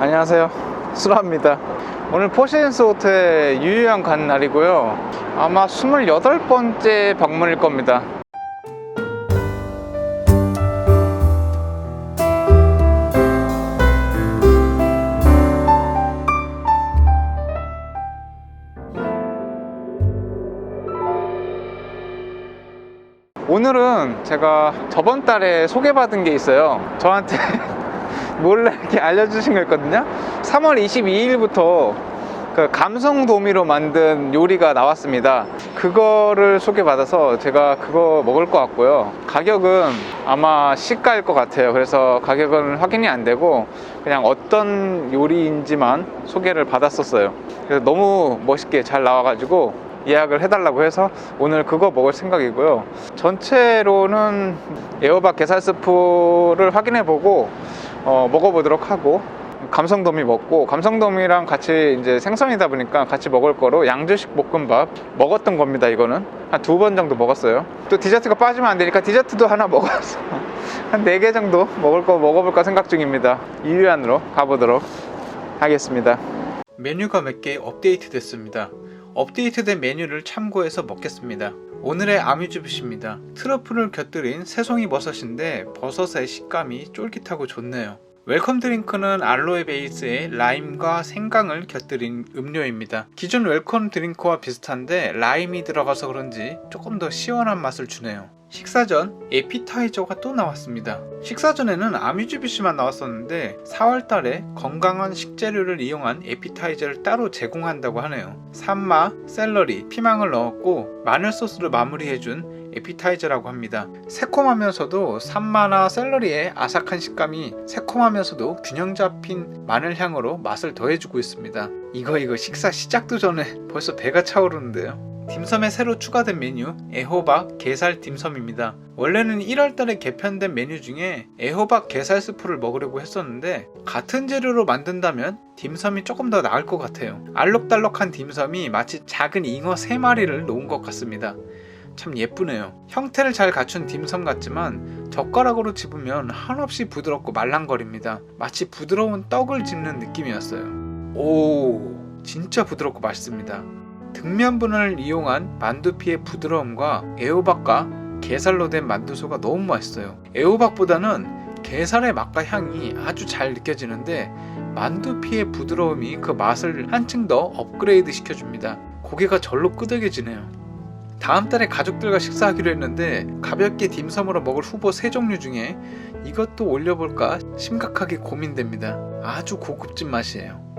안녕하세요. 수라입니다. 오늘 포시앤스 호텔 유유한 간 날이고요. 아마 28번째 방문일 겁니다. 오늘은 제가 저번 달에 소개받은 게 있어요. 저한테 몰래 이렇게 알려주신 거 있거든요. 3월 22일부터 그 감성 도미로 만든 요리가 나왔습니다. 그거를 소개받아서 제가 그거 먹을 것 같고요. 가격은 아마 시가일 것 같아요. 그래서 가격은 확인이 안 되고 그냥 어떤 요리인지만 소개를 받았었어요. 그래서 너무 멋있게 잘 나와가지고 예약을 해달라고 해서 오늘 그거 먹을 생각이고요. 전체로는 에어박 게살 스프를 확인해 보고 어, 먹어보도록 하고 감성도미 먹고 감성도미랑 같이 이제 생선이다 보니까 같이 먹을 거로 양주식 볶음밥 먹었던 겁니다. 이거는 한 두 번 정도 먹었어요. 또 디저트가 빠지면 안 되니까 디저트도 하나 먹어서 한네 개 정도 먹을 거 먹어볼까 생각 중입니다. 유유한으로 가보도록 하겠습니다. 메뉴가 몇 개 업데이트 됐습니다. 업데이트된 메뉴를 참고해서 먹겠습니다. 오늘의 아뮤즈빗입니다. 트러플을 곁들인 새송이 버섯인데 버섯의 식감이 쫄깃하고 좋네요. 웰컴 드링크는 알로에 베이스에 라임과 생강을 곁들인 음료입니다. 기존 웰컴 드링크와 비슷한데 라임이 들어가서 그런지 조금 더 시원한 맛을 주네요. 식사 전 에피타이저가 또 나왔습니다. 식사 전에는 아뮤즈비시만 나왔었는데 4월 달에 건강한 식재료를 이용한 에피타이저를 따로 제공한다고 하네요. 산마, 샐러리, 피망을 넣었고 마늘 소스를 마무리해준 에피타이저라고 합니다. 새콤하면서도 산마나 샐러리의 아삭한 식감이 새콤하면서도 균형 잡힌 마늘 향으로 맛을 더해주고 있습니다. 이거 이거 식사 시작도 전에 벌써 배가 차오르는데요. 딤섬에 새로 추가된 메뉴 애호박 게살 딤섬입니다. 원래는 1월달에 개편된 메뉴 중에 애호박 게살 스프를 먹으려고 했었는데 같은 재료로 만든다면 딤섬이 조금 더 나을 것 같아요. 알록달록한 딤섬이 마치 작은 잉어 3마리를 놓은 것 같습니다. 참 예쁘네요. 형태를 잘 갖춘 딤섬 같지만 젓가락으로 집으면 한없이 부드럽고 말랑거립니다. 마치 부드러운 떡을 집는 느낌이었어요. 오, 진짜 부드럽고 맛있습니다. 등면분을 이용한 만두피의 부드러움과 애호박과 게살로 된 만두소가 너무 맛있어요. 애호박보다는 게살의 맛과 향이 아주 잘 느껴지는데 만두피의 부드러움이 그 맛을 한층 더 업그레이드 시켜줍니다. 고개가 절로 끄덕여지네요. 다음 달에 가족들과 식사하기로 했는데 가볍게 딤섬으로 먹을 후보 세 종류 중에 이것도 올려볼까 심각하게 고민됩니다. 아주 고급진 맛이에요.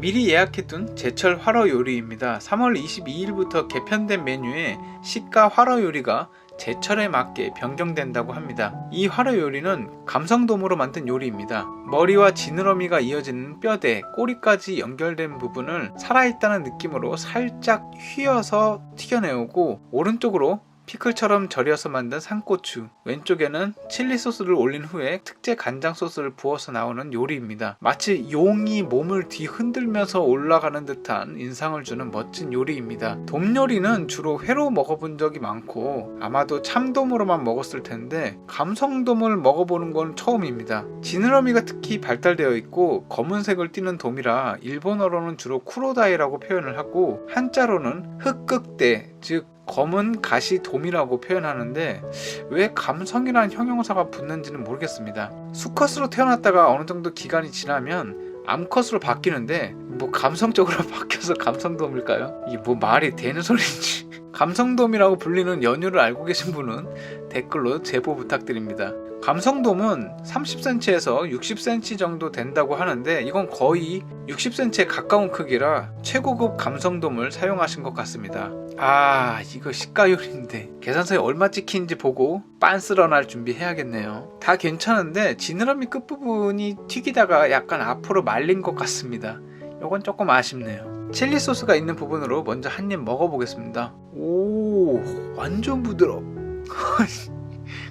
미리 예약해둔 제철 화로 요리입니다. 3월 22일부터 개편된 메뉴에 시가 화로 요리가 제철에 맞게 변경된다고 합니다. 이 화로 요리는 감성돔으로 만든 요리입니다. 머리와 지느러미가 이어지는 뼈대, 꼬리까지 연결된 부분을 살아있다는 느낌으로 살짝 휘어서 튀겨내오고 오른쪽으로 피클처럼 절여서 만든 산고추, 왼쪽에는 칠리 소스를 올린 후에 특제 간장 소스를 부어서 나오는 요리입니다. 마치 용이 몸을 뒤흔들면서 올라가는 듯한 인상을 주는 멋진 요리입니다. 돔 요리는 주로 회로 먹어본 적이 많고 아마도 참돔으로만 먹었을 텐데 감성돔을 먹어보는 건 처음입니다. 지느러미가 특히 발달되어 있고 검은색을 띠는 돔이라 일본어로는 주로 쿠로다이라고 표현을 하고 한자로는 흑극대 즉 검은 가시돔이라고 표현하는데 왜 감성이라는 형용사가 붙는지는 모르겠습니다. 수컷으로 태어났다가 어느 정도 기간이 지나면 암컷으로 바뀌는데 뭐 감성적으로 바뀌어서 감성돔일까요? 이게 뭐 말이 되는 소리인지 감성돔이라고 불리는 연유를 알고 계신 분은 댓글로 제보 부탁드립니다. 감성돔은 30cm에서 60cm 정도 된다고 하는데 이건 거의 60cm에 가까운 크기라 최고급 감성돔을 사용하신 것 같습니다. 아 이거 시가 요리인데 계산서에 얼마 찍힌지 보고 빤스런할 준비해야겠네요. 다 괜찮은데 지느러미 끝부분이 튀기다가 약간 앞으로 말린 것 같습니다. 이건 조금 아쉽네요. 칠리 소스가 있는 부분으로 먼저 한 입 먹어보겠습니다. 오 완전 부드러.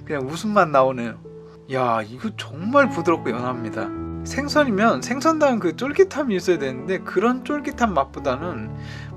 그냥 웃음만 나오네요. 야 이거 정말 부드럽고 연합니다. 생선이면 생선다운 그 쫄깃함이 있어야 되는데 그런 쫄깃한 맛보다는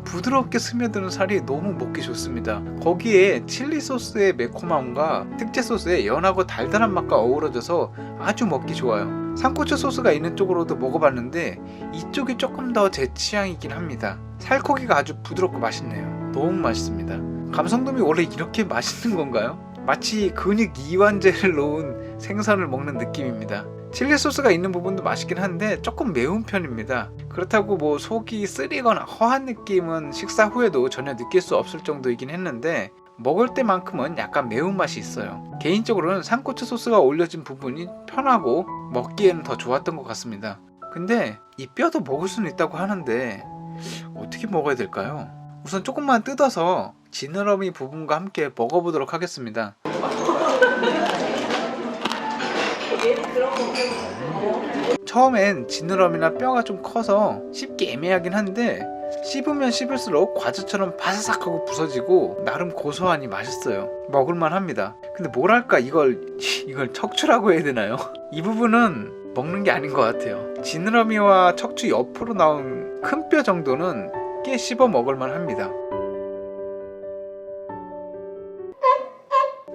부드럽게 스며드는 살이 너무 먹기 좋습니다. 거기에 칠리 소스의 매콤함과 특제 소스의 연하고 달달한 맛과 어우러져서 아주 먹기 좋아요. 상고추 소스가 있는 쪽으로도 먹어봤는데 이쪽이 조금 더 제 취향이긴 합니다. 살코기가 아주 부드럽고 맛있네요. 너무 맛있습니다. 감성돔이 원래 이렇게 맛있는 건가요? 마치 근육 이완제를 놓은 생선을 먹는 느낌입니다. 칠리 소스가 있는 부분도 맛있긴 한데 조금 매운 편입니다. 그렇다고 뭐 속이 쓰리거나 허한 느낌은 식사 후에도 전혀 느낄 수 없을 정도이긴 했는데 먹을 때만큼은 약간 매운맛이 있어요. 개인적으로는 상고추 소스가 올려진 부분이 편하고 먹기에는 더 좋았던 것 같습니다. 근데 이 뼈도 먹을 수는 있다고 하는데 어떻게 먹어야 될까요? 우선 조금만 뜯어서 지느러미 부분과 함께 먹어보도록 하겠습니다. 처음엔 지느러미나 뼈가 좀 커서 씹기 애매하긴 한데 씹으면 씹을수록 과자처럼 바사삭하고 부서지고 나름 고소하니 맛있어요. 먹을만 합니다. 근데 뭐랄까 이걸 이걸 척추라고 해야 되나요? 이 부분은 먹는 게 아닌 것 같아요. 지느러미와 척추 옆으로 나온 큰 뼈 정도는 꽤 씹어 먹을 만 합니다.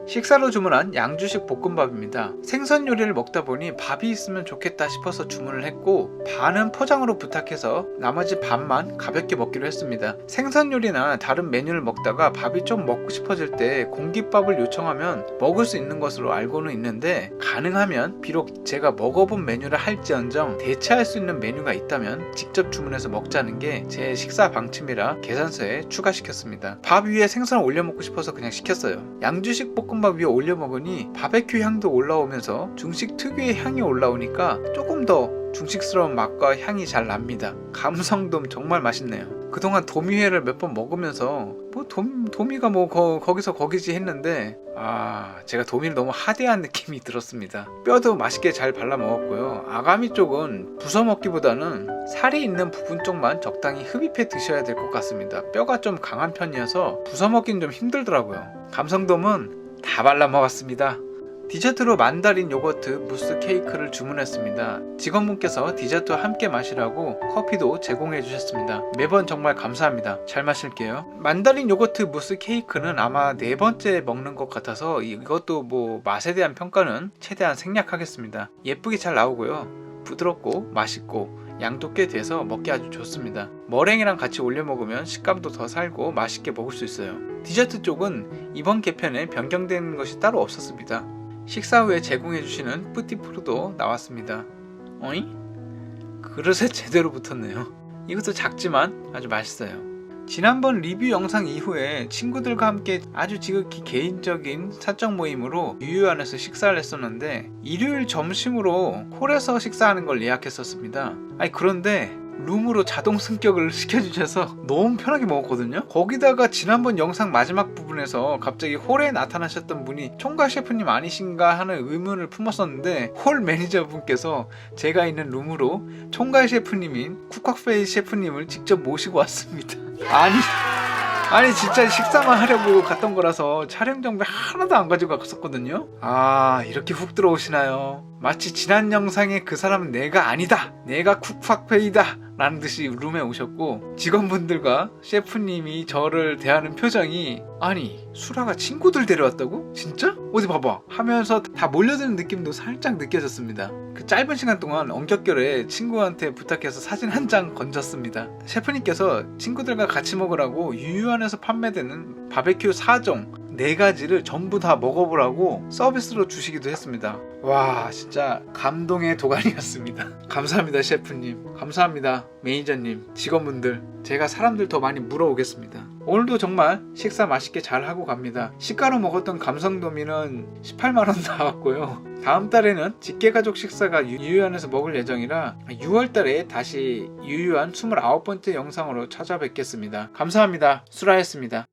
식사로 주문한 양주식 볶음밥입니다. 생선 요리를 먹다 보니 밥이 있으면 좋겠다 싶어서 주문을 했고 반은 포장으로 부탁해서 나머지 반만 가볍게 먹기로 했습니다. 생선 요리나 다른 메뉴를 먹다가 밥이 좀 먹고 싶어질 때 공깃밥을 요청하면 먹을 수 있는 것으로 알고는 있는데 가능하면 비록 제가 먹어본 메뉴를 할지언정 대체할 수 있는 메뉴가 있다면 직접 주문해서 먹자는 게 제 식사 방침이라 계산서에 추가시켰습니다. 밥 위에 생선을 올려 먹고 싶어서 그냥 시켰어요. 양주식 볶음 밥 위에 올려 먹으니 바베큐 향도 올라오면서 중식 특유의 향이 올라오니까 조금 더 중식스러운 맛과 향이 잘 납니다. 감성돔 정말 맛있네요. 그동안 도미회를 몇 번 먹으면서 뭐 돔, 도미가 뭐 거, 거기서 거기지 했는데 아 제가 도미를 너무 하대한 느낌이 들었습니다. 뼈도 맛있게 잘 발라 먹었고요. 아가미 쪽은 부숴 먹기보다는 살이 있는 부분 쪽만 적당히 흡입해 드셔야 될 것 같습니다. 뼈가 좀 강한 편이어서 부숴 먹기는 좀 힘들더라고요. 감성돔은 다 발라 먹었습니다. 디저트로 만다린 요거트 무스 케이크를 주문했습니다. 직원분께서 디저트와 함께 마시라고 커피도 제공해 주셨습니다. 매번 정말 감사합니다. 잘 마실게요. 만다린 요거트 무스 케이크는 아마 네 번째 먹는 것 같아서 이것도 뭐 맛에 대한 평가는 최대한 생략하겠습니다. 예쁘게 잘 나오고요. 부드럽고 맛있고 양도 꽤 돼서 먹기 아주 좋습니다. 머랭이랑 같이 올려 먹으면 식감도 더 살고 맛있게 먹을 수 있어요. 디저트 쪽은 이번 개편에 변경된 것이 따로 없었습니다. 식사 후에 제공해주시는 뿌티푸르도 나왔습니다. 어이? 그릇에 제대로 붙었네요. 이것도 작지만 아주 맛있어요. 지난번 리뷰 영상 이후에 친구들과 함께 아주 지극히 개인적인 사적 모임으로 유유안에서 식사를 했었는데 일요일 점심으로 홀에서 식사하는 걸 예약했었습니다. 아니 그런데 룸으로 자동 승격을 시켜주셔서 너무 편하게 먹었거든요. 거기다가 지난번 영상 마지막 부분에서 갑자기 홀에 나타나셨던 분이 총괄 셰프님 아니신가 하는 의문을 품었었는데 홀 매니저분께서 제가 있는 룸으로 총괄 셰프님인 쿠칵페이 셰프님을 직접 모시고 왔습니다. 아니 아니 진짜 식사만 하려고 갔던 거라서 촬영 장비 하나도 안 가지고 갔었거든요. 아 이렇게 훅 들어오시나요? 마치 지난 영상에 그 사람은 내가 아니다. 내가 쿡팍페이다. 라는 듯이 룸에 오셨고 직원분들과 셰프님이 저를 대하는 표정이 아니 수라가 친구들 데려왔다고? 진짜? 어디 봐봐 하면서 다 몰려드는 느낌도 살짝 느껴졌습니다 그 짧은 시간 동안 엉겹결에 친구한테 부탁해서 사진 한 장 건졌습니다 셰프님께서 친구들과 같이 먹으라고 유유안에서 판매되는 바베큐 4종 네 가지를 전부 다 먹어보라고 서비스로 주시기도 했습니다. 와, 진짜 감동의 도가니였습니다. 감사합니다, 셰프님. 감사합니다, 매니저님, 직원분들. 제가 사람들 더 많이 물어오겠습니다. 오늘도 정말 식사 맛있게 잘 하고 갑니다. 시가로 먹었던 감성도미는 18만원 나왔고요. 다음 달에는 직계가족 식사가 유- 유유안에서 먹을 예정이라 6월 달에 다시 유유안 29번째 영상으로 찾아뵙겠습니다. 감사합니다. 수라했습니다.